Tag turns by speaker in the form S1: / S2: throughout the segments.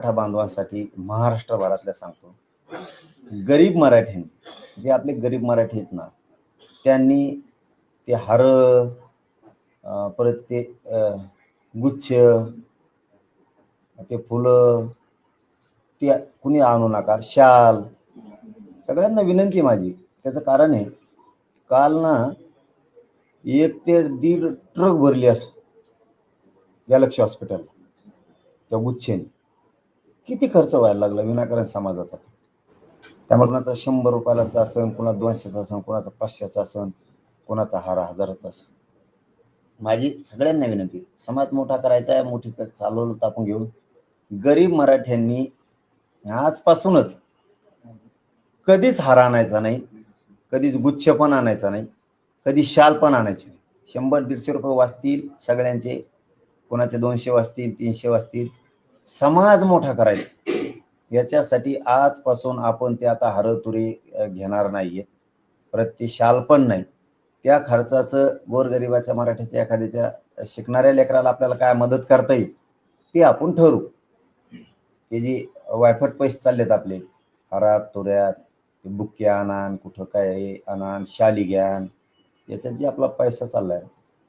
S1: मराठा बांधवांसाठी महाराष्ट्रभरातल्या सांगतो. गरीब मराठ्यांनी जे आपले गरीब मराठी आहेत ना त्यांनी ते हार परत ते गुच्छ ते फुलं ते कुणी आणू नका शाल सगळ्यांना विनंती माझी. त्याचं कारण आहे काल ना एक ते दीड ट्रक भरली असं गॅलक्सी हॉस्पिटल त्या गुच्छेने. किती खर्च व्हायला लागला विनाकारण समाजाचा? त्यामुळे कुणाचा शंभर रुपयाचा असन कुणा दोनशेचा असन कुणाचा पाचशेचा असन कुणाचा हार हजाराचा असन. माझी सगळ्यांना विनंती समाज मोठा करायचा आहे मोठी चालवलं तर आपण घेऊन गरीब मराठ्यांनी आजपासूनच कधीच हार आणायचा नाही कधीच गुच्छ पण आणायचा नाही कधी शाल पण आणायची नाही. शंभर दीडशे रुपये वाचतील सगळ्यांचे कोणाचे दोनशे वाचतील तीनशे वाचतील समाज मोठा करायचा. याच्यासाठी आजपासून आपण ते आता हरतुरी घेणार नाहीये. परत शाल पण नाही. त्या खर्चाचं गोरगरिबाच्या मराठीच्या एखाद्याच्या शिकणाऱ्या लेकराला आपल्याला काय मदत करता येईल ते आपण ठरू. ते जे वायफट पैसे चाललेत आपले हरात तुऱ्यात ते बुक्के आणान कुठं काय आणान शाली घ्यान याच्यात जे आपला पैसा चाललाय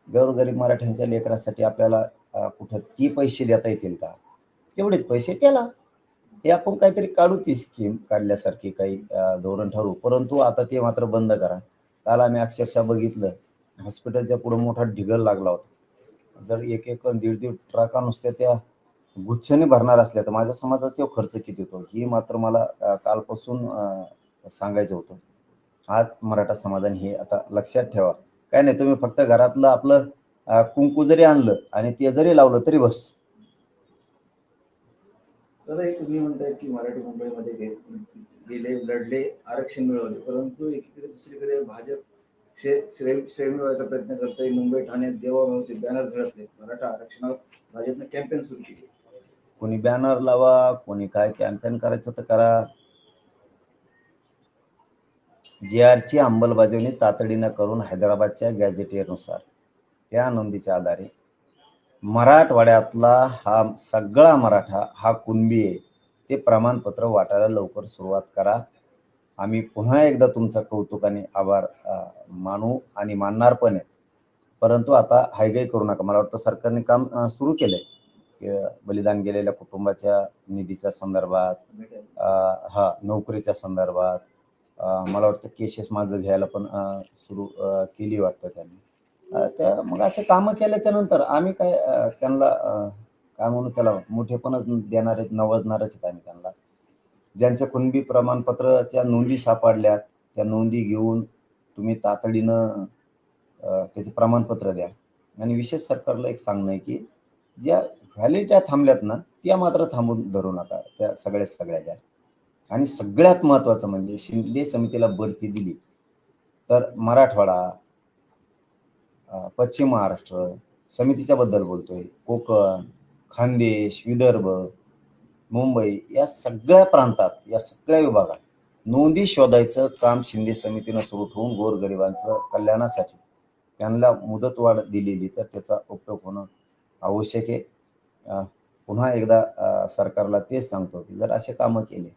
S1: गोरगरीब मराठ्यांच्या लेकरासाठी आपल्याला कुठं ती पैसे देता येतील का? तेवढेच पैसे त्याला. हे आपण काहीतरी काढू ती स्कीम काढल्यासारखी काही धोरण ठरवू. परंतु आता ते मात्र बंद करा. काल आम्ही अक्षरशः बघितलं हॉस्पिटलच्या पुढे मोठा ढिगल लागला होता. जर एक एक दीड दीड ट्रका नुसत्या त्या गुच्छाने भरणार असल्या तर माझ्या समाजात तो खर्च किती होतो? ही मात्र मला कालपासून सांगायचं होतं. आज मराठा समाजाने हे आता लक्षात ठेवा. काय नाही तुम्ही फक्त घरातलं आपलं कुंकू जरी आणलं आणि ते जरी लावलं तरी बस.
S2: कदाही हे तुम्ही म्हणताय की मराठी मुंबईमध्ये गेले लढले आरक्षण मिळवले परंतु एकीकडे दुसरीकडे भाजप श्रेय श्रेय श्रेय मिळवायचा प्रयत्न करतोय. मुंबई ठाण्यात देवाभाऊचे बॅनर झळकले मराठा आरक्षणावर भाजपने कॅम्पेन सुरू केली.
S1: कोणी बॅनर लावा कोणी काय कॅम्पेन करायचं तर करा. जे आरची अंमलबजावणी तातडीनं करून हैदराबादच्या गॅजेटियरनुसार त्या नोंदीच्या आधारे. मराठवाड्यातला हा सगळा मराठा हा कुणबी आहे ते प्रमाणपत्र वाटायला लवकर सुरुवात करा. आम्ही पुन्हा एकदा तुमचा कौतुकाने आभार मानू आणि मानणार पण आहे. परंतु आता हायगाई करू नका. मला वाटतं सरकारने काम सुरू केलंय. आहे बलिदान गेलेल्या कुटुंबाच्या निधीच्या संदर्भात हा नोकरीच्या संदर्भात मला वाटतं केसेस मागं घ्यायला पण सुरू केली वाटतं त्यांनी. त्या मग असे कामं केल्याच्यानंतर आम्ही काय त्यांना काय म्हणू त्याला मोठेपणच देणार आहेत नवजणारच आहेत आम्ही त्यांना. ज्यांच्या कुणबी प्रमाणपत्राच्या नोंदी सापडल्यात त्या नोंदी घेऊन तुम्ही तातडीनं त्याचे प्रमाणपत्र द्या. आणि विशेष सरकारला एक सांगणं आहे की ज्या व्हॅलिडिट्या थांबल्यात ना त्या मात्र थांबून धरू नका त्या सगळ्या सगळ्या द्या आणि सगळ्यात महत्त्वाचं म्हणजे शिंदे समितीला बढती दिली. तर मराठवाडा पश्चिम महाराष्ट्र समितीच्या बद्दल बोलतोय. कोकण खानदेश विदर्भ मुंबई या सगळ्या प्रांतात या सगळ्या विभागात नोंदी शोधायचं काम शिंदे समितीनं सुरू ठेवून गोरगरिबांचं कल्याणासाठी त्यांना मुदतवाढ दिलेली तर त्याचा उपयोग होणं आवश्यक आहे. पुन्हा एकदा सरकारला तेच सांगतो की जर असे कामं केले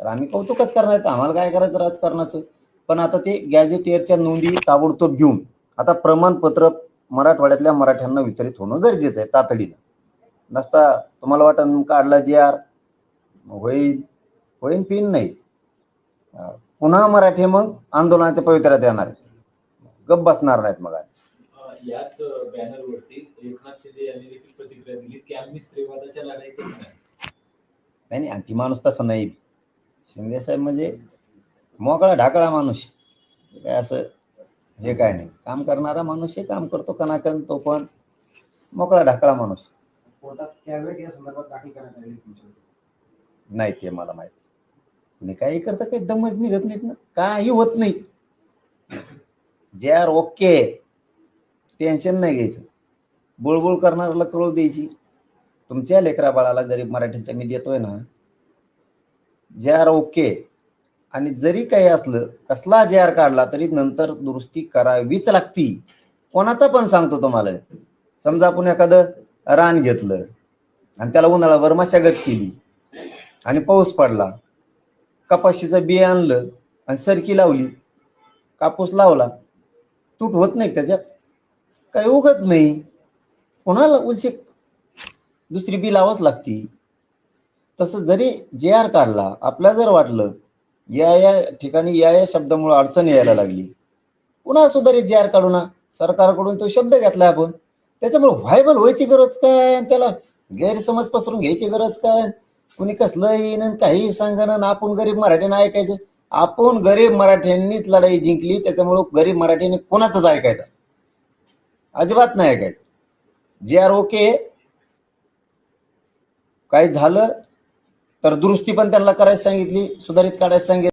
S1: तर आम्ही कौतुकच करणार आहेत. आम्हाला काय करायचं? राजकारणाचं. पण आता ते गॅजेटियरच्या नोंदी ताबडतोब घेऊन आता प्रमाणपत्र मराठवाड्यातल्या मराठ्यांना वितरित होणं गरजेचं आहे तातडीनं. नसता तुम्हाला वाटत काढला जी आर. होईल होईन पिन नाही. पुन्हा मराठी मग आंदोलनाच्या पवित्र्यात येणार गप बसणार नाहीत मग
S3: याच बॅनरवरती एकनाथ शिंदे यांनी देखील प्रतिक्रिया दिली की आम्ही स्त्रीवादाच्या लढाईत नाही.
S1: नाही ती माणूस तसा नाही. शिंदे साहेब म्हणजे मोकळा ढाकळा माणूस. काय असं हे काय नाही. काम करणारा माणूस आहे काम करतो कनाकन तो पण मोकळा ढाकळा माणूस.
S2: कोर्टात कॅवेट या संदर्भात दाखल करण्यात आली तुमच्याकडे.
S1: नाही ते मला माहीत. कुणी काही करतं काही दमच निघत नाहीत ना. काही होत नाही. जे आर ओके टेन्शन नाही घ्यायचं. बुळबुळ करणाऱ्याला कळू द्यायची. तुमच्या लेकरा बाळाला गरीब मराठीच्या मी देतोय ना. जे आर ओके आणि जरी काही असलं कसला जे आर काढला तरी नंतर दुरुस्ती करावीच लागती. कोणाचा पण सांगतो तुम्हाला. समजा आपण एखादं रान घेतलं आणि त्याला उन्हाळाभर मशागत केली आणि पाऊस पडला. कपाशीचं बी आणलं आणि सरकी लावली. कापूस लावला. तूट होत नाही त्याच्यात? काही उगत नाही. कोणाला उलशी दुसरी बी लावाच लागती. तसं जरी जे आर काढला आपल्या जर वाटलं या या ठिकाणी या या शब्दामुळे अडचण यायला लागली. पुन्हा सुधारित जे आर काढू ना सरकारकडून तो शब्द घेतला आपण. त्याच्यामुळे व्हायबल व्हायची गरज काय? आणि त्याला गैरसमज पसरून घ्यायची गरज काय? कुणी कसलं येईन काही सांगणं ना आपण गरीब मराठ्यांना ऐकायचं. आपण गरीब मराठ्यांनीच लढाई जिंकली त्याच्यामुळं गरीब मराठ्यांनी कोणाचंच ऐकायचं? अजिबात नाही ऐकायचं. जे आर ओके. काय झालं तर दुरुस्ती पण त्यांना करायला सांगितली सुधारित काढायला सांगितलं.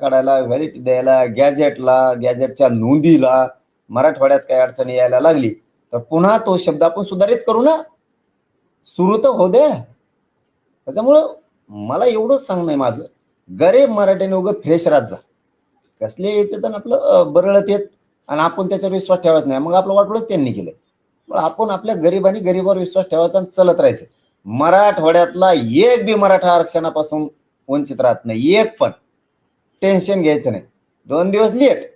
S1: काढायला व्हॅलिटी द्यायला गॅजेटला गॅजेटच्या नोंदीला मराठवाड्यात काही अडचणी यायला लागली. तर पुन्हा तो शब्द आपण सुधारित करू ना. सुरू तर हो द्या त्याच्यामुळं मला एवढंच सांगणं आहे माझं. गरीब मराठ्याने उगं फ्रेश राहत जा. कसले येते तर आपलं बरळत येत. आणि आपण त्याच्यावर विश्वास ठेवायचा नाही. मग आपलं वाटलं त्यांनी केलं आपण आपल्या गरिबांनी गरीबावर विश्वास ठेवायचा आणि राहायचं. मराठवाड्यातला एक बी मराठा आरक्षणापासून वंचित राहत नाही. एक पण. टेन्शन घ्यायचं नाही. दोन दिवस लेट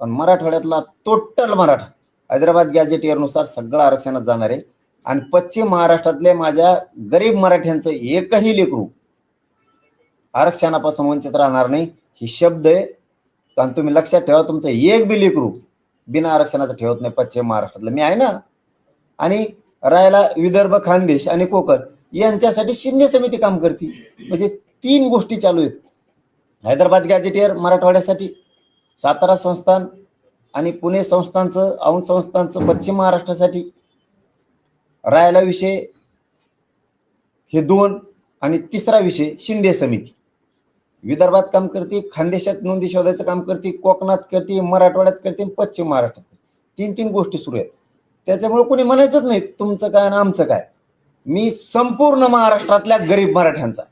S1: पण मराठवाड्यातला टोटल मराठा. हैदराबाद गॅजेट इयरनुसार सगळं आरक्षणात जाणार आहे. आणि पश्चिम महाराष्ट्रातले माझ्या गरीब मराठ्यांचं एकही लेकरू आरक्षणापासून वंचित राहणार नाही. ही शब्द आहे. आणि तुम्ही लक्षात ठेवा तुमचं एक बी लेकरू बिना आरक्षणाचं ठेवत नाही पश्चिम महाराष्ट्रातलं. मी आहे ना आणि राहायला विदर्भ खानदेश आणि कोकण यांच्यासाठी शिंदे समिती काम करते. म्हणजे तीन गोष्टी चालू आहेत. हैदराबाद गॅजेटियर मराठवाड्यासाठी सातारा संस्थान आणि पुणे संस्थानचं औंध संस्थानचं पश्चिम महाराष्ट्रासाठी राहायला विषय हे दोन आणि तिसरा विषय शिंदे समिती. विदर्भात काम करते खानदेशात नोंदी शोधायचं काम करते कोकणात करते मराठवाड्यात करते पश्चिम महाराष्ट्रात तीन तीन गोष्टी सुरू आहेत. त्याच्यामुळे कोणी म्हणायचंच नाही तुमचं काय आणि आमचं काय. मी संपूर्ण महाराष्ट्रातल्या गरीब मराठ्यांचा.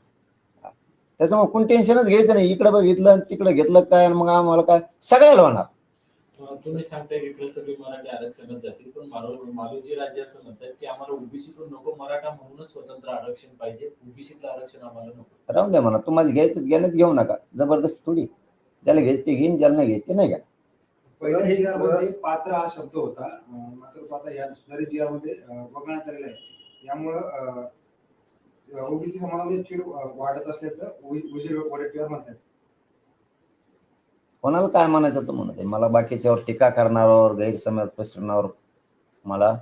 S1: त्याच्यामुळे कोणी टेन्शनच घ्यायचं नाही इकडे बघितलं तिकडे घेतलं काय आणि मग आम्हाला काय सगळ्याला होणार.
S3: तुम्ही सांगताय की इकडे सगळे मराठी आरक्षणात जातील पण मालो- मालोजी राज्य असं म्हणतात की आम्हाला ओबीसीतून नको मराठा म्हणूनच स्वतंत्र आरक्षण पाहिजे ओबीसीतलं आरक्षण आम्हाला नको.
S1: राहून द्या म्हणा तुम्हाला घ्यायचं घेण्यात घेऊ नका जबरदस्त थोडी. ज्याला घ्यायचं ते घेईन ज्याला नाही घ्यायचं नाही घ्या.
S4: पहिल्या जी आरमध्ये पात्र हा शब्द होता. मात्र तो आता या सुधारित जी आरमध्ये अं, वगळण्यात आलेला आहे. यामुळं ओबीसी समाजामध्ये चीड वाढत असल्याचं वडेट्टीवार म्हणतात.
S1: कोणाला काय म्हणायचं तर म्हणत आहे मला बाकीच्यावर टीका करणाऱ्यावर गैरसमज पसरवण्यावर मला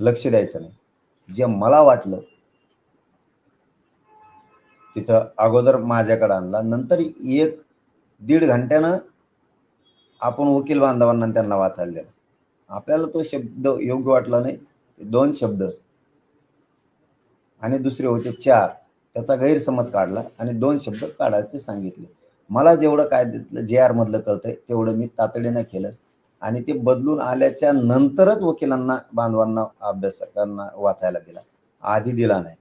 S1: लक्ष द्यायचं नाही. जे मला वाटलं तिथं अगोदर माझ्याकडे आणला. नंतर एक दीड घंट्यानं आपण वकील बांधवांना त्यांना वाचायला दिला. आपल्याला तो शब्द योग्य वाटला नाही दोन शब्द. आणि दुसरे होते चार. त्याचा गैरसमज काढला आणि दोन शब्द काढायचे सांगितले. मला जेवढं काय देतलं जे आर मधलं कळतंय तेवढं मी तातडीनं केलं. आणि ते बदलून आल्याच्या नंतरच वकिलांना बांधवांना अभ्यासकांना वाचायला दिला. आधी दिला नाही.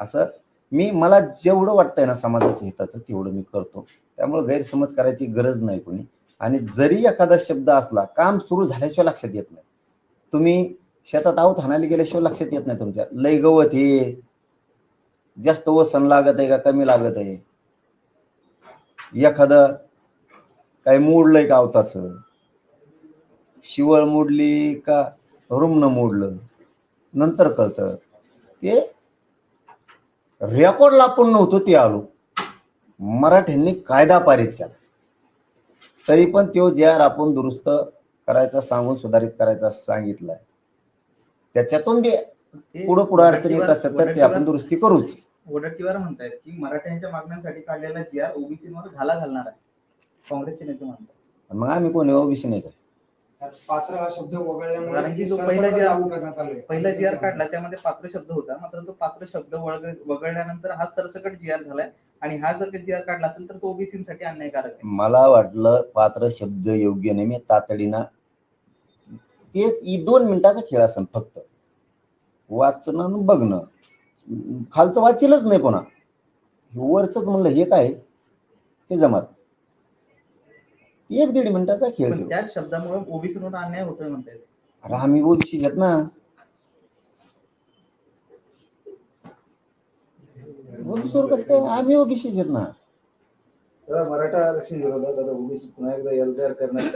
S1: असं मी मला जेवढं वाटतंय ना समाजाच्या हिताचं तेवढं मी करतो. त्यामुळे गैरसमज करायची गरज नाही कोणी. आणि जरी एखादा शब्द असला काम सुरू झाल्याशिवाय लक्षात येत नाही. तुम्ही शेतात आहोत हाणायला गेल्याशिवाय लक्षात येत नाही तुमच्या. लय गवत हे. जास्त वसन लागत आहे का कमी लागत आहे? एखादं काही मोडलंय का अवताच शिवळ मोडली का रुमण मोडलं? नंतर कळतं. ते रेकॉर्डला आपण नव्हतो ते आलो. मराठ्यांनी कायदा पारित केला. तरी पण तो जे आर आपण दुरुस्त करायचा सांगून सुधारित करायचा सांगितलाय. त्याच्यातून बी पुढं पुढं अडचणी येत असतात तर ते आपण दुरुस्ती करूच.
S5: वडट्टीवार म्हणतायत की मराठ्यांच्या मागण्यांसाठी काढलेला जी आर ओबीसीवर घाला घालणार आहे. काँग्रेसचे नेते म्हणतात.
S1: मग आम्ही कोणी ओबीसी नाही काय
S4: पात्र हा शब्द
S5: कारण
S4: वगळल्यामुळे
S5: की जो
S4: सरसकट
S5: पहिला जी आर-
S4: लागू करण्यात आले
S5: पहिला जी आर काढला त्यामध्ये पात्र शब्द होता. मात्र तो पात्र शब्द वगळल्यानंतर हा सरसकट जी आर झालाय. आणि हा जर आर काढला असेल तर तो ओबीसीसाठी अन्यायकारक आहे.
S1: मला वाटलं पात्र शब्द योग्य नाही मी तातडीनं ते दोन मिनिटाचा खेळ असेल फक्त. वाचणं बघणं. खालचं वाचीलच नाही कोणा. वरच म्हणलं हे काय? हे जमत. एक दीड मिनिटाचा खेळ
S5: पण
S1: तो.
S5: त्याच शब्दामुळे ओबीसीवर अन्याय होतोय म्हणतायत.
S1: अरे आम्ही ओबीसी आहेत ना. ओबीसीवर कसं काय? आम्ही ओबीसीच आहेत ना.
S2: दादा मराठा आरक्षण विरोधात आता ओबीसी पुन्हा एकदा एल्गार करण्यात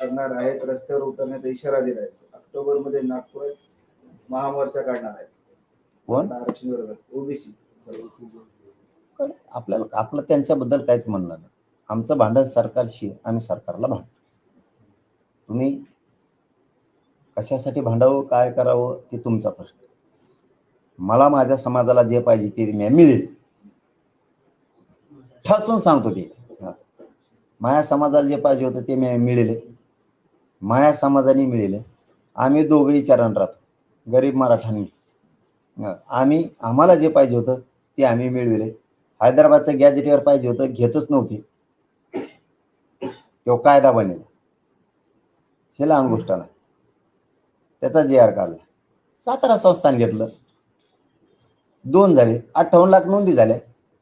S2: करणार आहेत रस्त्यावर उतरण्याचा इशारा दिलाय ऑक्टोबरमध्ये नागपुरात महामोर्चा काढणार आहे.
S1: कोण?
S2: आरक्षण विरोधात ओबीसी.
S1: आपल्याला आपलं त्यांच्याबद्दल काहीच म्हणणं नाही. आमचं भांडण सरकारशी आम्ही सरकारला भांडतो. तुम्ही कशासाठी भांडावं काय करावं ते तुमचा प्रश्न. मला माझ्या समाजाला जे पाहिजे ते मी मिळेल. ठासून सांगतो ते. माया समाजाला जे पाहिजे होतं ते मी मिळेल. माया समाजाने मिळेल. आम्ही दोघंही चरण राहतो. गरीब मराठांनी. आम्ही आम्हाला जे पाहिजे होतं ते आम्ही मिळविले. हैदराबादचं गॅजेटीवर पाहिजे होतं घेतच नव्हते. तो कायदा बनेल. हे लहान गोष्ट नाही त्याचा जे आर काढला. सातारा संस्थान घेतलं. दोन झाले. अठ्ठावन्न लाख नोंदी झाल्या.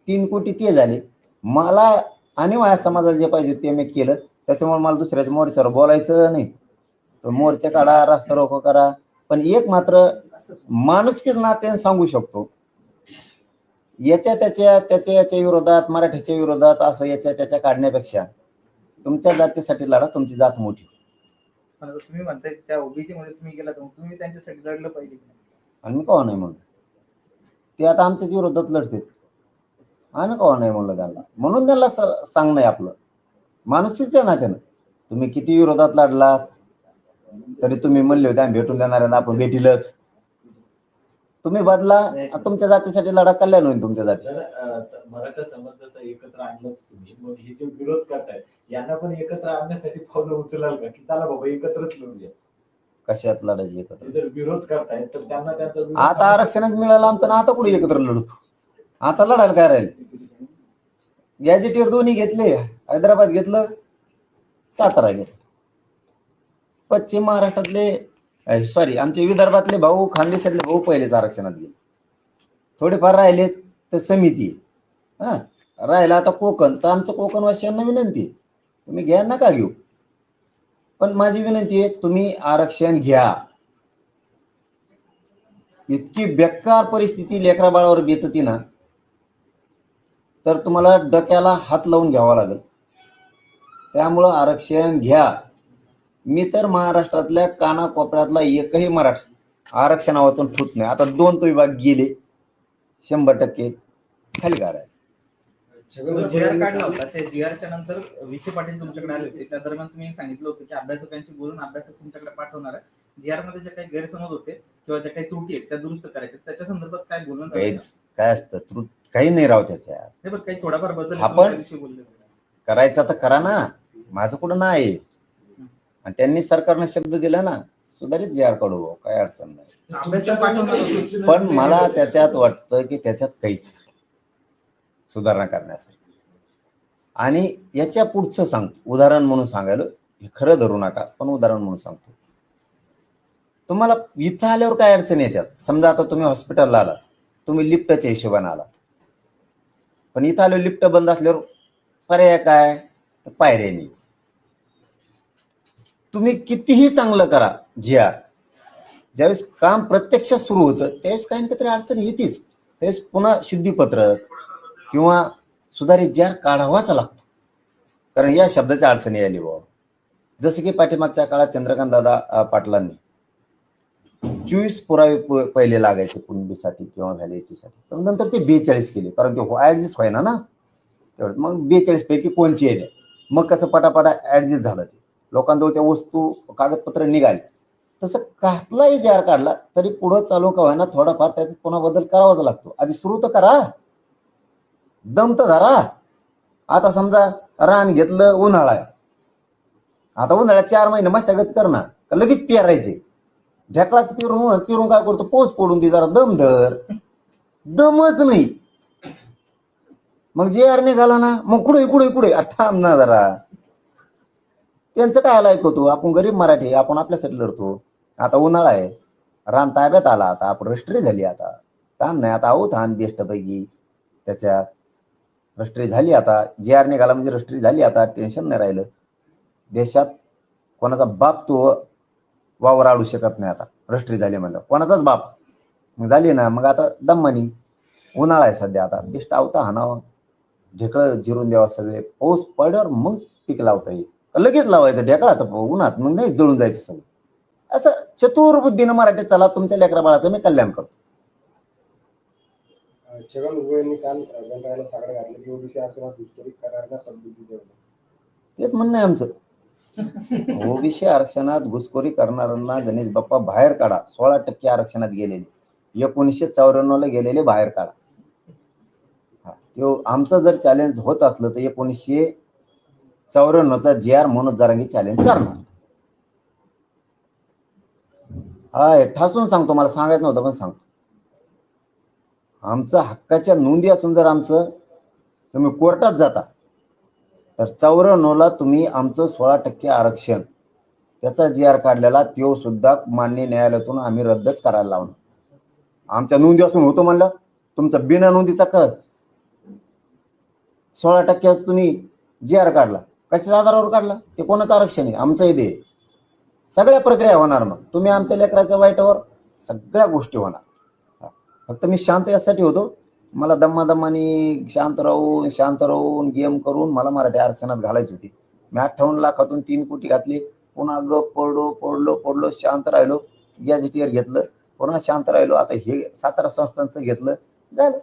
S1: तीन कोटी ते झाले. मला आणि माझ्या समाजाला जे पाहिजे ते मी केलं. त्याच्यामुळे मला दुसऱ्याच्या मोर्चावर बोलायचं नाही. तर मोर्चा काढा रस्ता रोको करा. पण एक मात्र माणुसकीच नात्याने सांगू शकतो. याच्या त्याच्या त्याच्या याच्या विरोधात मराठीच्या विरोधात असं याच्या त्याच्या काढण्यापेक्षा तुमच्या जातीसाठी लढा तुमची जात मोठी.
S5: तुम्ही म्हणताय त्या ओबीसी मध्ये तुम्ही गेला मग तुम्ही त्यांच्यासाठी लढलं पाहिजे?
S1: आणि मी कवा नाही म्हणलो ते आता आमच्याच विरोधात लढते आम्ही कवा नाही म्हणलं त्यांना. म्हणून त्यांना सांगणं आहे आपलं. माणूसच आहे ना त्यानं. तुम्ही किती विरोधात लढलात तरी तुम्ही म्हणले होते आम्ही भेटून देणार आपण भेटीलच. तुम्ही बदला तुमच्या जातीसाठी लढा कल्याण होईल तुमच्या जाती
S3: मराठा समाज जसं एकत्र आणलंच तुम्ही मग हे जे विरोध करतायत यांना पण एकत्र आणण्यासाठी पावलं उचलाल का? की चला बाबा एकत्रच लढूया.
S1: कशात लढायची एकत्र?
S3: जर विरोध करतायत तर त्यांना त्यांचा
S1: आता आरक्षणात मिळालं आमचं ना आता कुठे एकत्र लढतो आता लढायला काय राहिले? गॅजेटीवर दोन्ही घेतले हैदराबाद घेतलं सातारा घेतलं. पश्चिम महाराष्ट्रातले सॉरी आमचे विदर्भातले भाऊ खानदेशातले भाऊ पहिलेच आरक्षणात गेले. थोडेफार राहिले तर समिती हा राहिला आता कोकण तर आमचं कोकणवासियांना विनंती आहे. तुम्ही घ्या नका घेऊ. पण माझी विनंती आहे तुम्ही आरक्षण घ्या. इतकी बेकार परिस्थिती लेकरा बाळावर बेतती ना. तर तुम्हाला डोक्याला हात लावून घ्यावा लागेल. त्यामुळं आरक्षण घ्या. मी तर महाराष्ट्रातल्या कानाकोपऱ्यातला एकही मराठा आरक्षणा वाचून ठूत नाही. आता दोन तो विभाग गेले. शंभर टक्के खाली गाड आहे
S5: नंतर विखे पाटील तुमच्याकडे आले होते. त्या दरम्यान तुम्ही सांगितलं होतं की अभ्यासकांशी बोलून अभ्यासक तुमच्याकडे पाठवणार आहे. जी आरमध्ये जे काही गैरसमज होते किंवा ज्या काही त्रुटी आहेत त्या दुरुस्त करायच्या त्याच्या संदर्भात काय
S1: गैर
S5: का?
S1: काय असतं? त्रुट काही नाही राव त्याच्यात
S5: नाही पण काही थोडाफार बदल
S1: आपण-
S5: तुम्ही बोलले.
S1: करायचं तर करा ना. माझं कुठं नाही. आणि त्यांनी सरकारने शब्द दिला ना सुधारित जे आर काढू भाऊ, काय अडचण नाही.
S5: अभ्यासक पाठवणार होते.
S1: पण मला त्याच्यात वाटतं की त्याच्यात काहीच नाही. सुधारणा करण्यासाठी. आणि याच्या पुढचं सांगतो उदाहरण म्हणून सांगायला हे खरं धरू नका पण उदाहरण म्हणून सांगतो. तुम्हाला इथं आल्यावर काय अडचण येतात समजा आता तुम्ही हॉस्पिटलला आला तुम्ही लिफ्टच्या हिशोबाने आला पण इथं आलो लिफ्ट बंद असल्यावर पर्याय काय? तर पायऱ्यानी. तुम्ही कितीही चांगलं करा जी आर ज्यावेळेस काम प्रत्यक्ष सुरू होतं त्यावेळेस काही ना काहीतरी अडचण येतेच. त्यावेळेस पुन्हा शुद्धीपत्रक किंवा सुधारित जार काढावाच लागतो. कारण या शब्दाच्या अडचणी आली बाबा जसं की पाठीमागच्या काळात चंद्रकांत दादा पाटलांनी चोवीस पुरावे प- पहिले लागायचे कुणबीसाठी किंवा व्हॅलिडिटीसाठी. तर नंतर ते बेचाळीस केले. कारण ते ॲडजस्ट हो, व्हायना ना. तेवढं. मग बेचाळीस पैकी कोणची आहे मग कसं पटापटा ॲडजस्ट झालं ते. लोकांजवळ त्या वस्तू कागदपत्र निघाली. तसं कसलाही जार काढला तरी पुढं चालू का व्हायना थोडाफार त्याच्यात पुन्हा बदल करावाच लागतो. आधी सुरू तर करा. दम तर धरा. आता समजा रान घेतलं उन्हाळा आहे. आता उन्हाळ्यात चार महिने मशागत करणार. का लगेच पेरायचे? ढेकळाच पिरून पिरून काय करतो? पोच पडून दे जरा दम धर. दमच नाही. मग जे आर निघाला ना मग कुठे कुठे कुठे? थांब ना जरा. त्यांचं काय ऐकवतो आपण गरीब मराठी आपण आपल्यासाठी लढतो. आता उन्हाळा आहे. रान ताब्यात आला आता आपण रष्ट्री झाली आता. ताण नाही आता आहोत हान बेस्ट पैकी त्याच्यात रष्ट्री झाली आता. जे आर निघाला म्हणजे रष्ट्री झाली आता टेन्शन नाही राहिलं. देशात कोणाचा बाप तो वावर आडू शकत नाही आता. रष्ट्री झाली म्हणलं कोणाचाच बाप. मग झाली ना मग आता दम्मानी उन्हाळा आहे सध्या आता. बेस्ट आवता हाणावं. ढेकळं जिरून द्यावं सगळे. पाऊस पडल्यावर मग पीक लावता येईल. लगेच लावायचं? ढेकळा तर उन्हात मग नाही जळून जायचं सगळं. असं चतुर बुद्धीनं मराठीत चला तुमच्या लेकरा बाळाचं मी कल्याण करतो.
S4: छगन भुजबळ यांनी काल साकडं घातलं की ओबीसी आरक्षणात देऊ
S1: तेच म्हणणं आहे आमचं. ओबीसी आरक्षणात घुसखोरी करणाऱ्यांना गणेश बाप्पा बाहेर काढा. सोळा टक्के आरक्षणात गेलेले. एकोणीसशे चौऱ्याण्णव ला गेलेले बाहेर काढा. हा, त्यो आमचं जर चॅलेंज होत असलं तर एकोणीसशे चौऱ्याण्णवचा जे आर मनोज जारांगी चॅलेंज करणार. हा ठासून सांगतो. मला सांगायचं नव्हतं पण सांगतो. आमचं हक्काच्या नोंदी असून जर आमचं तुम्ही कोर्टात जाता. तर चौऱ्याण्णवला तुम्ही आमचं सोळा टक्के आरक्षण त्याचा जी आर काढलेला तो सुद्धा मान्य न्यायालयातून आम्ही रद्दच करायला लावणार. आमच्या नोंदी असून होतो म्हणलं? तुमचा बिना नोंदीचा क सोळा टक्के तुम्ही जी आर काढला. कशाच्या आधारावर काढला? ते कोणाचं आरक्षण आहे? आमचं इथे सगळ्या प्रक्रिया होणार मग. तुम्ही आमच्या लेकराच्या वाईटावर सगळ्या गोष्टी होणार. फक्त मी शांत यासाठी होतो. मला दम्मा दम्मानी शांत राहून शांत राहून गेम करून मला मराठी आरक्षणात घालायची होती. मी अठ्ठावन्न लाखातून तीन कोटी घातली. पुन्हा गप पडलो पडलो पडलो शांत राहिलो. गॅजेटियर घेतलं. पुन्हा शांत राहिलो. आता हे सातारा संस्थांचं घेतलं. झालं.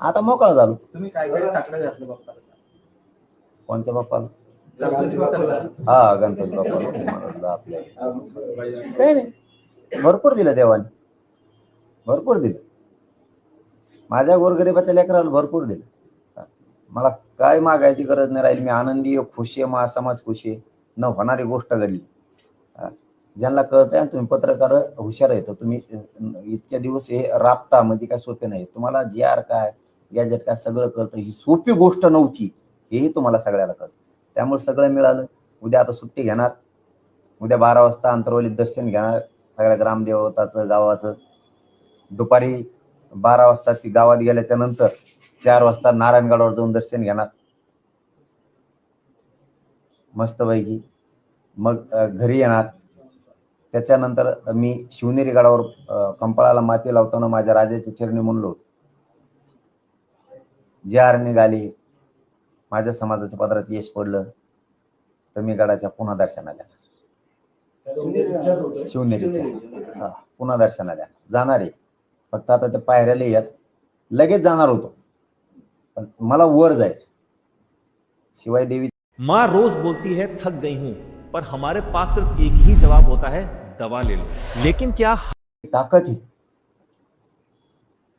S1: आता मोकळा झालो.
S5: तुम्ही काय काय साकडं घातलं बघता
S1: कोणच्या बाप्पाला. हा गणपती बाप्पाला. आपल्या काही नाही. भरपूर दिलं देवाने. भरपूर दिलं. माझ्या गोरगरिबाच्या लेकराला भरपूर दिलं. मला काय मागायची गरज नाही राहील. मी आनंदी आहे खुशी आहे मा समाज खुशी आहे. न होणारी गोष्ट घडली. ज्यांना कळतंय आहे तुम्ही पत्रकार हुशार आहेत तुम्ही इतक्या दिवस हे राबता म्हणजे काय सोपे नाही. तुम्हाला जी आर काय गॅजेट काय सगळं कळतं. ही सोपी गोष्ट नव्हती. हेही तुम्हाला सगळ्याला कळतं. त्यामुळे सगळं मिळालं. उद्या आता सुट्टी घेणार. उद्या बारा वाजता अंतरवलीत दर्शन घेणार. सगळ्या ग्रामदेवताचं गावाचं. दुपारी बारा वाजता ती गावात गेल्याच्यानंतर चार वाजता नारायणगडावर जाऊन दर्शन घेणार. मस्तपैकी. मग घरी येणार. त्याच्यानंतर मी शिवनेरी गडावर कंपाळाला माती लावताना माझ्या राजाच्या चरणी म्हणलो होतो. जे आर निघाली माझ्या समाजाच्या पदरात यश पडलं तर मी गडाच्या पुन्हा दर्शनाला
S2: शिवनेरी-
S1: शिवनेरीच्या हा पुन्हा दर्शनाला जाणार आहे. फक्त आता त्या पायऱ्याला येत लगेच जाणार होतो. पण मला वर जायचं शिवाय देवी
S6: माँ रोज बोलती है थक गई हूं पर हमारे पास सिर्फ एक ही जवाब होता है दवा ले लो। लेकिन क्या
S1: ताकद ही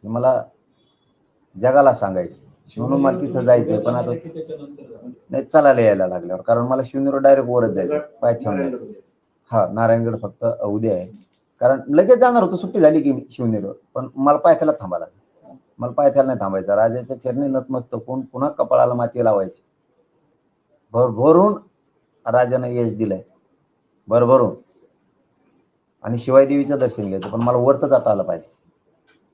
S1: मला जगाला सांगायचं. म्हणून मला तिथं जायचंय पण आता नाही चालायला यायला लागल्यावर कारण मला शिवनेरीवर डायरेक्ट वरच जायचं पाय ठेवून जायचं. हा नारायणगड फक्त उद्या आहे. कारण लगेच जाणार होतो सुट्टी झाली की मी शिवनेरीवर. पण मला पायथ्याला थांबा लागलं. मला पायथ्याला नाही थांबायचं. राजाच्या चरणी नतमस्त कोण पुन्हा कपाळाला माती लावायची. भरभरून राजानं यश दिलंय. भरभरून आणि शिवाय देवीचं दर्शन घ्यायचं. पण मला वरतं जाता आलं पाहिजे.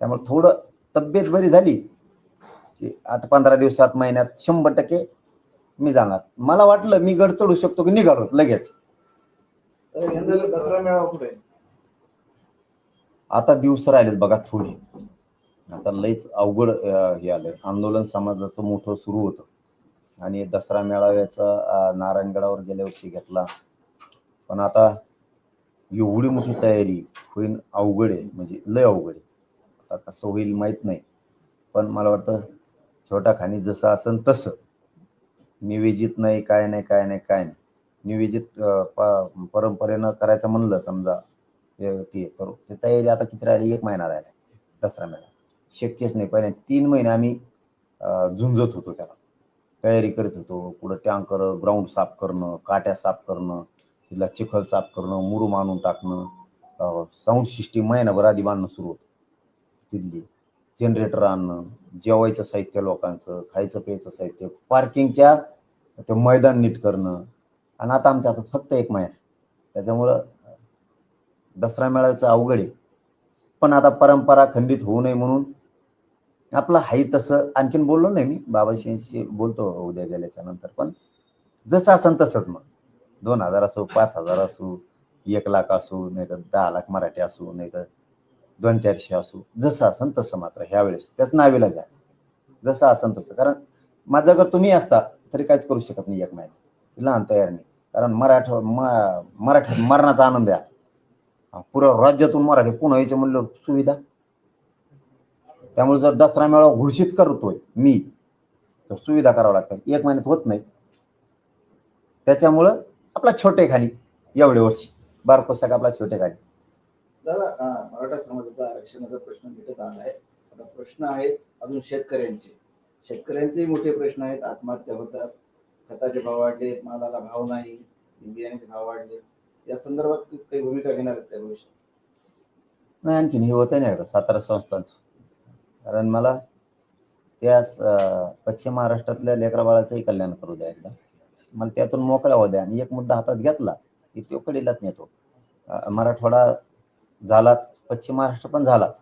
S1: त्यामुळे थोडं तब्येत बरी झाली की आठ पंधरा दिवसात महिन्यात शंभर टक्के मी जाणार. मला वाटलं मी गड चढू शकतो की निघालो लगेच
S2: तर यंदाचा दसरा मेळावा कुठे आहे?
S1: आता दिवस राहिलेच बघा थोडे. आता लईच अवघड हे आलंय. आंदोलन समाजाचं मोठं सुरू होतं. आणि दसरा मेळाव्याचा नारायणगडावर गेल्या वर्षी घेतला. पण आता एवढी मोठी तयारी होईन अवघड आहे. म्हणजे लय अवघड आहे. आता कसं होईल माहीत नाही. पण मला वाटतं छोटा खाणी जसं असन तसं. निवेजित नाही काय नाही काय नाही काय नाही. निवेजित प- परंपरेनं करायचं म्हणलं समजा. ते करू तर ते तयारी आता किती राहिली? एक महिना राहिला. दसरा महिना. शक्यच नाही. पहिले तीन महिने आम्ही झुंजत होतो त्याला. तयारी करत होतो. पुढं टँकर ग्राउंड साफ करणं काट्या साफ करणं तिथला चिखल साफ करणं मुरुम आणून टाकणं साऊंड सिस्टीम महिनाभर आधी बांधणं सुरू होतं. तिथली जनरेटर आणणं जेवायचं साहित्य लोकांचं खायचं प्यायचं साहित्य पार्किंगच्या ते मैदान नीट करणं. आणि आता आमच्या हातात फक्त एक महिना त्याच्यामुळं दसरा मेळ्याचं अवघड आहे. पण आता परंपरा खंडित होऊ नये म्हणून आपलं आहे तसं आणखीन बोललो नाही मी बाबाशींशी बोलतो उद्या गेल्याच्यानंतर पण. जसं असन तसंच मग. दोन हजार असो पाच हजार असो एक लाख असू नाही तर दहा लाख मराठी असू नाही तर दोन चारशे असू. जसं असन तसं मात्र ह्यावेळेस त्यात नावीला जा. जसं असन तसं. कारण माझं जर तुम्ही असता तरी काहीच करू शकत नाही एक महिना. लहान तयार नाही कारण मराठा म- मरणाचा आनंद आहे. पुऱ्या राज्यातून मराठी पुन्हा यायचे म्हणलं सुविधा? त्यामुळे जर दसरा मेळावा घोषित करतोय मी तर सुविधा करावं लागतात. एक महिन्यात होत नाही. त्याच्यामुळं आपला छोटे खाली एवढे वर्षी. बारकोसाक आपला छोटे खाली.
S2: दादा मराठा समाजाचा आरक्षणाचा प्रश्न आला आहे आता प्रश्न आहेत अजून शेतकऱ्यांचे. शेतकऱ्यांचेही मोठे प्रश्न आहेत. आत्महत्या होतात. खताचे भाव वाढले मालाला भाव नाही. बियाण्याचे भाव वाढले या संदर्भात काही भूमिका घेणार आहेत त्या भविष्यात?
S1: नाही आणखीन हे होतं नाही आता सातारा संस्थांचं. कारण मला त्या पश्चिम महाराष्ट्रातल्या लेकरा बाळाचंही कल्याण करू द्या एकदा. मला त्यातून मोकळा होऊ द्या. आणि एक मुद्दा हातात घेतला की तो कडीलाच नेतो. मराठवाडा झालाच पश्चिम महाराष्ट्र पण झालाच.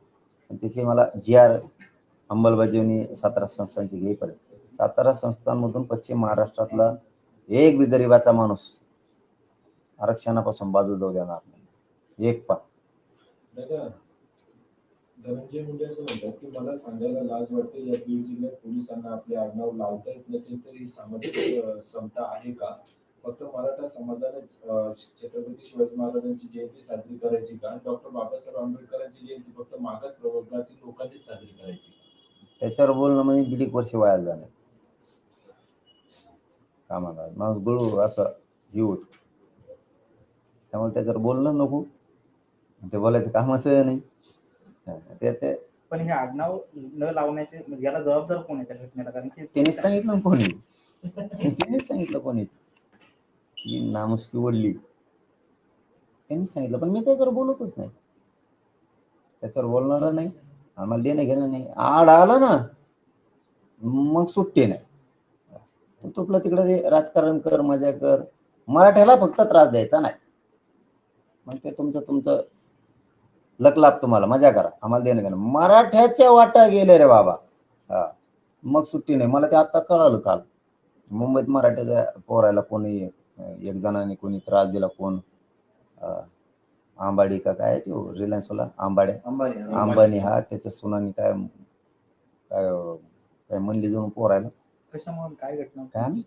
S1: आणि त्याची मला जी आर अंमलबजावणी सातारा संस्थांची घेईपर्यंत सातारा संस्थांमधून पश्चिम महाराष्ट्रातला एक बी गरिबाचा माणूस आरक्षणापासून बाजू जाऊ देणार नाही. एक पण.
S3: धनंजय मुंडे असं म्हणतात की मला सांगायला लाज वाटते या बीड जिल्ह्यात पोलिसांना आपले आडनाव लावता येत नसेल तरी सामाजिक अं, समता आहे का? फक्त मराठा समाजानेच छत्रपती शिवाजी महाराजांची जयंती साजरी करायची का? डॉक्टर बाबासाहेब आंबेडकरांची जयंती फक्त मागास प्रवर्गातील लोकांनीच साजरी करायची?
S1: त्याच्यावर बोलणं म्हणजे दीड वर्ष वाया जाणे कामाला. मग गुळू असं हे होत. त्यामुळे त्याच्यावर बोलणं नको. ते बोलायचं कामाचं नाही. ते ते
S5: पण हे आडनाव न लावण्याचे म्हणजे याला जबाबदार कोण आहे त्या घटनेला? कारण की
S1: त्यांनीच सांगितलं कोणी. त्यांनीच सांगितलं कोणी. ही नामुष्की ओढली त्यांनीच सांगितलं पण मी त्याच्यावर बोलतच नाही. त्याच्यावर बोलणार नाही. आम्हाला देणं घेणं नाही. आड आला ना मग सुट्टी नाही. तू तुपलं तिकडे राजकारण कर मजा कर. मराठ्याला फक्त त्रास द्यायचा नाही. मग ते तुमचं तुमचं लकलाप तुम्हाला मजा करा आम्हाला देणं घेणं. मराठ्याच्या वाटा गेले रे बाबा. हा. मग सुट्टी नाही. मला ते आता कळालं काल. मुंबईत मराठ्याच्या पोरायला कोणी एक जणांनी कोणी त्रास दिला कोण आंबाडी का काय तो रिलायन्सवाला आंबाड्या.
S2: अंबानी
S1: अंबानी हा त्याच्या सुनानी काय काय काय म्हणली जाऊन पोरायला?
S5: कशामुळे काय घटना?
S1: काय?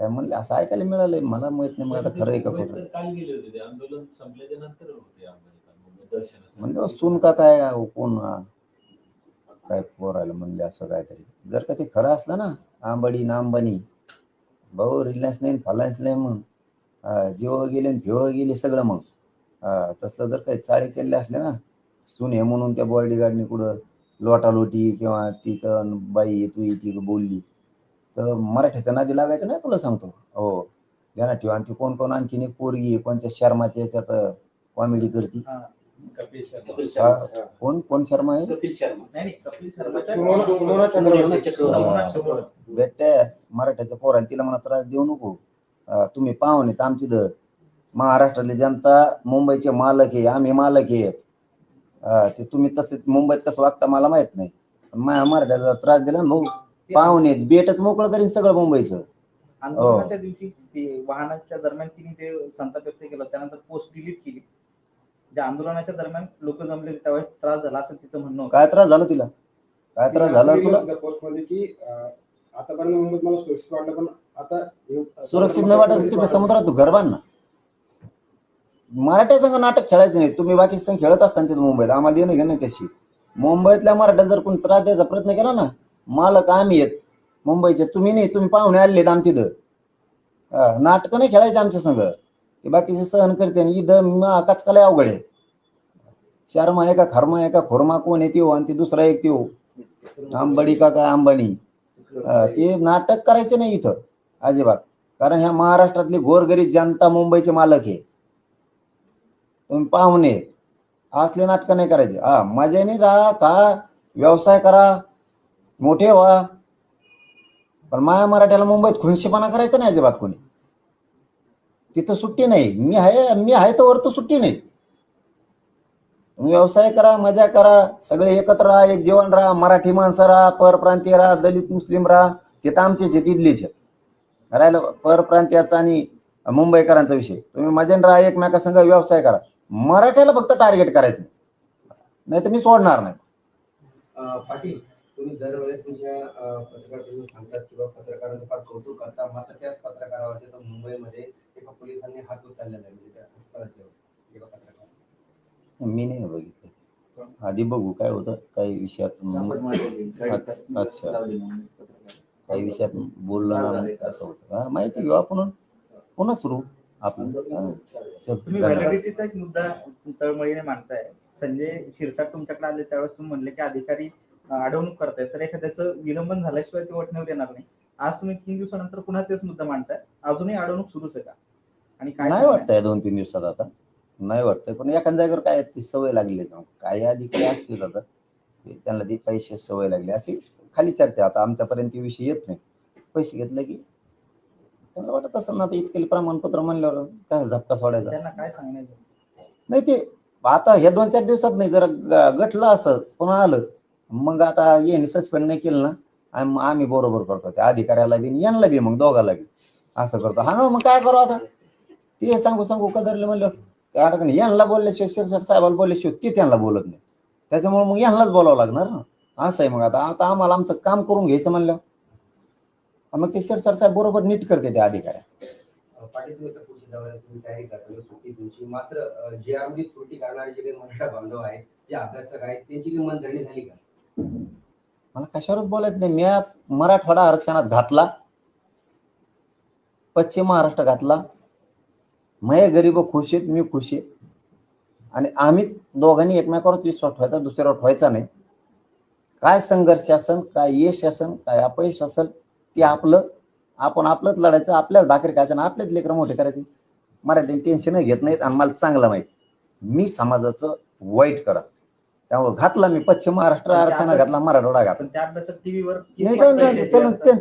S1: काय म्हणले? असं ऐकायला मिळालंय. मला माहीत नाही. मग आता खरं आहे का
S3: मुंबईत
S1: खोटं?
S3: तर काल गेले होते ते. आंदोलन संपल्याच्या नंतर होते अंबानी मुंबई दर्शनासाठी.
S1: म्हणजे सून का काय अहो, कोण काय पोरायला म्हणले असं काहीतरी. जर का ते खरं असलं ना आंबाडी ना अंबानी भाऊ रिलायन्स नाही फलायन्स नाही मग जिओ गेले आणि गेले सगळं मग. अं, तसलं जर काही चाळी केले असले ना सून हे म्हणून त्या बॉडी गार्डनी कुठं लोटालोटी किंवा ती कन बाई तू ती बोलली. तर मराठीच्या नादी लागायचं नाही तुला सांगतो. हो. ध्यानात ठेवा. आणि ती कोण कोण आणखीन एक पोरगी आहे, कोणच्या शर्माच्या याच्यात कॉमेडी करते?
S3: कपिल शर्मा.
S1: हा, कोण कोण शर्मा आहे?
S7: कपिल शर्मा.
S5: नाही नाही कपिल शर्माच्या
S4: सुमोना- सुमोना
S7: सुमोना
S4: चक्रवर्ती.
S7: चक्रवर्ती.
S5: चक्रवर्ती.
S1: बेटे मराठ्याच्या पोराला तिला मला त्रास देऊ नको. अं, तुम्ही पाहुणे तर आमची द महाराष्ट्रातली जनता मुंबईचे मालक आहे आम्ही मालक आहे. अं, ते तुम्ही तसे मुंबईत कसं वागता मला माहीत नाही. पण माझ्या मराठ्याला त्रास दिला ना भाऊ पाहुणे बेटच मोकळं करीन सगळं मुंबईचं.
S5: आंदोलनाच्या दिवशी ते वाहनाच्या दरम्यान तिने ते संताप व्यक्त केला. त्यानंतर पोस्ट डिलीट केली. ज्या आंदोलनाच्या दरम्यान लोक जमले त्यावेळेस त्रास झाला असं तिचं म्हणणं होतं.
S1: काय त्रास झाला तिला? काय त्रास झाला तुला?
S4: पोस्टमध्ये की अं, आतापर्यंत मुंबईत मला सुरक्षित वाटलं पण आता हे-
S1: सुरक्षित नाही वाटत तिकडे समुद्रात तू घर बांध ना मराठ्या संघ नाटक खेळायचं नाही. तुम्ही बाकी संघ खेळत असताना तिथं मुंबईत आम्हाला देणं घेणं त्याशी. मुंबईतल्या मराठ्या जर कोणी त्रास द्यायचा प्रयत्न केला ना मालक आम्ही आहेत. मुंबईचे तुम्ही नाही तुम्ही पाहुणे आलेत आम तिथं. नाटकं नाही खेळायचे आमच्या संघ. ते बाकीचे सहन करते आणि इथं आकाच कला अवघड आहे. शर्मा आहे का खर्मा आहे का खोरमा कोण येते आणि ते दुसरा एक हो आंबाडी का काय अंबानी ते नाटक करायचे नाही इथं अजिबात. कारण ह्या महाराष्ट्रातली गोरगरीब जनता मुंबईचे मालक आहे. तुम्ही पाहुणे असले नाटक नाही करायचे. हा मजाने राहा का व्यवसाय करा. मोठे व्हा. पण माया मराठ्याला मुंबईत खुनशीपणा करायचा नाही अजिबात कोणी. तिथं सुट्टी नाही. मी आहे मी आहे तर वर तर सुट्टी नाही. तुम्ही व्यवसाय करा मजा करा सगळे एकत्र राहा एक जेवण राहा मराठी माणसं राहा परप्रांतीय राहा दलित मुस्लिम राहा. तिथं आमचे आमचेच आहे. आहेत राहिलं परप्रांतीयाचा आणि मुंबईकरांचा विषय. तुम्ही मजेन राहा एकमेकासंग व्यवसाय करा. मराठ्याला फक्त टार्गेट करायचं नाही. तर मी सोडणार नाही.
S7: पाटील तुम्ही दरवेळेस तुमच्या पत्रकार परिषदेत सांगतात किंवा पत्रकारांचं फार कौतुक करता. मात्र त्याच पत्रकारावरती तर मुंबईमध्ये एका पोलिसांनी हात उचललेला आहे. म्हणजे त्या एका.
S1: मी नाही बघितलं. आधी बघू. काय होतं? काही विषयात अच्छा. काही विषयात बोललं असं होतं. हा, माहिती घेऊ आपण. पुन्हा सुरू. चल,
S5: तुम्ही
S1: धन्यवाद.
S5: व्हॅलिडिटीचा एक मुद्दा तळमळीने मांडताय. संजय शिरसाट तुमच्याकडे आले त्यावेळेस तुम्ही म्हणले की अधिकारी अडवणूक करतायत तर एखाद्याचं विलंबन झाल्याशिवाय ते वटण्यावर येणार नाही. आज तुम्ही तीन दिवसानंतर पुन्हा तेच मुद्दा मांडताय. अजूनही अडवणूक सुरूच आहे का? आणि काय
S1: नाही? वाटतंय दोन तीन दिवसात आता. नाही वाटतंय. पण एखाद्या जागेवर काय ती सवय लागली. काही अधिकारी असतील आता. त्यांना ती पैसे सवय लागली. अशी खाली चर्चा आता आमच्यापर्यंत विषय येत नाही. पैसे घेतले की त्यांना वाटत असं ना आता इतके प्रमाणपत्र म्हणल्यावर काय झपका सोडायचा?
S5: त्यांना काय सांगण्याचं
S1: नाही ते आता हे दोन चार दिवसात नाही जरा गटलं असं. पुन्हा आलं. मग आता येणे सस्पेंड नाही केलं ना? आम्ही बरोबर करतो. त्या अधिकाऱ्याला बी यांना बी मग दोघाला बी. असं करतो. हा ना मग काय करू आता? ते सांगू सांगू कदरले म्हणलं. कारण यांना बोलल्याशिवाय शिरसाट साहेबाला बोलल्याशिवाय ते त्यांना बोलत नाही. त्याच्यामुळे मग यांनाच बोलावं लागणार ना? असं आहे मग आता. आता आम्हाला आमचं काम करून घ्यायचं म्हणलं. मग ते शिरसाट साहेब बरोबर नीट करते त्या अधिकाऱ्या.
S7: तुमची. मात्र जे आमची त्रुटी करणारे जे काही मराठा बांधव आहेत जे अभ्यासक आहेत त्यांची काही मनधरणी झाली का?
S1: मला कशावरच बोलायचं नाही. मी मराठवाडा आरक्षणात घातला. पश्चिम महाराष्ट्र घातला. मय गरीब खुश आहेत मी खुश आहे. आणि आम्हीच दोघांनी एकमेकावरच विश्वास ठेवायचा दुसऱ्यावर ठेवायचा नाही. काय संघर्ष असन काय यश असन काय अपयश असेल ते आपलं. आपण आपलंच लढायचं आपल्याच भाकरी खायचं आणि आपलेच लेकरं मोठे करायचे. मराठी टेन्शन घेत नाहीत आणि मला चांगलं माहिती. मी समाजाचं वाईट करत त्यामुळे घातला मी पश्चिम महाराष्ट्र आरक्षणात घातला मराठवाडा घातला
S5: पण त्या अभ्यासात टीव्हीवर
S1: नाही त्यांचं